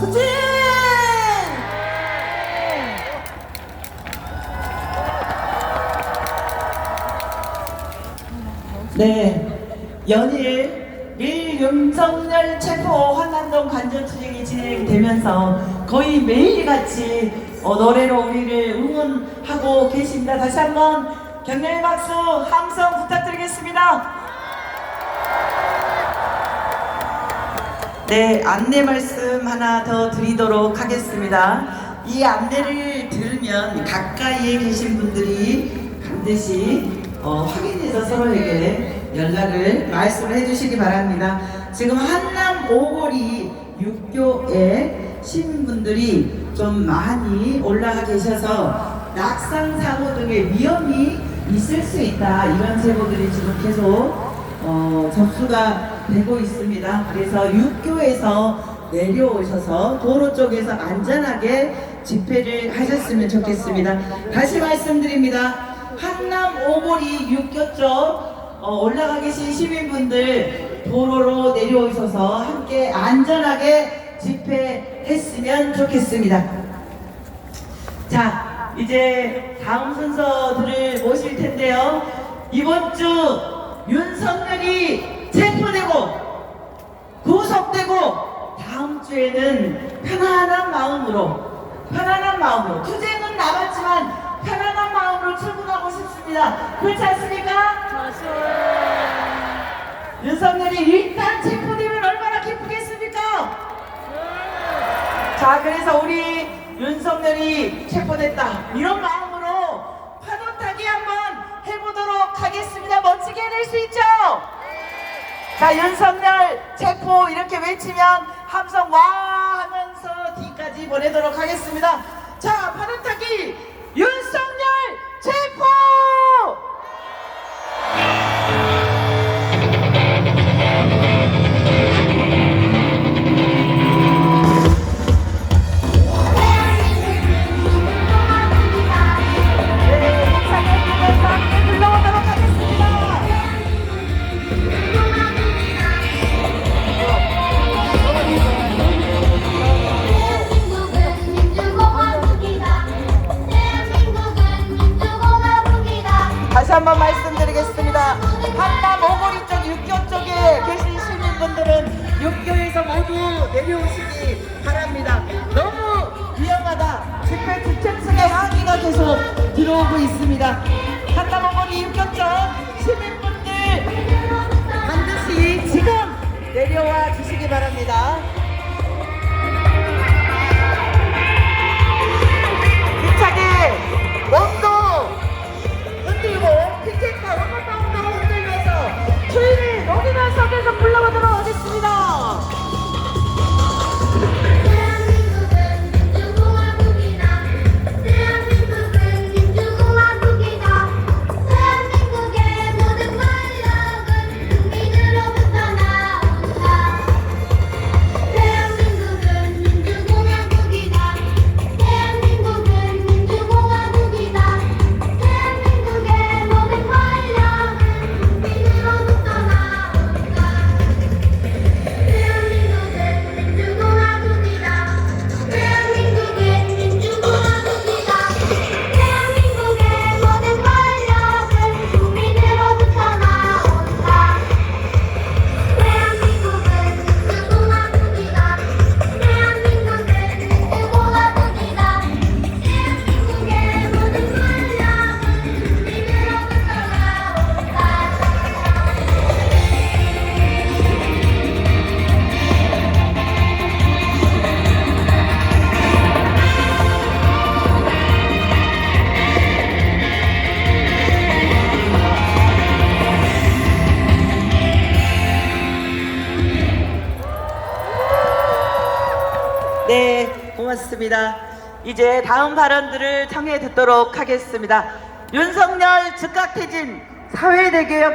수진! 네, 연일 일금정열 체포 한남동 관전 투쟁이 진행되면서 거의 매일같이 어, 노래로 우리를 응원하고 계십니다. 다시 한번 격려의 박수 함성 부탁드리겠습니다. 네, 안내 말씀 하나 더 드리도록 하겠습니다. 이 안내를 들으면 가까이에 계신 분들이 반드시 어, 확인해서 서로에게 연락을 말씀을 해주시기 바랍니다. 지금 한남 오거리 육교에 시민분들이 좀 많이 올라가 계셔서 낙상 사고 등의 위험이 있을 수 있다 이런 제보들이 지금 계속 어, 접수가 되고 있습니다. 그래서 육교에서 내려오셔서 도로 쪽에서 안전하게 집회를 하셨으면 좋겠습니다. 다시 말씀드립니다. 한남 오거리 육교 쪽 어, 올라가 계신 시민분들 도로로 내려오셔서 함께 안전하게 집회했으면 좋겠습니다. 자, 이제 다음 순서들을 모실 텐데요. 이번 주 윤석열이 체포되고 구속되고 다음 주에는 편안한 마음으로 편안한 마음으로 투쟁은 남았지만 편안한 마음으로 출근하고 싶습니다. 그렇지 않습니까? 윤석열이 일단 체포되면 얼마나 기쁘겠습니까? 자, 그래서 우리 윤석열이 체포됐다. 이런 마음으로 파도 타기 한번 해보도록 해낼 수 있죠? 자, 윤석열 체포 이렇게 외치면 함성 와 하면서 뒤까지 보내도록 하겠습니다. 자, 파도 타기 한번 말씀드리겠습니다. 한남 오거리 쪽 육교 쪽에 계신 시민분들은 육교에서 모두 내려오시기 바랍니다. 너무 위험하다. 집회 주최측의 항의가 계속 들어오고 있습니다. 한남 오거리 육교 쪽 시민분들 반드시 지금 내려와 주시기 바랍니다. 네, 고맙습니다. 이제 다음 발언들을 청해 듣도록 하겠습니다. 윤석열 즉각 퇴진 사회대개혁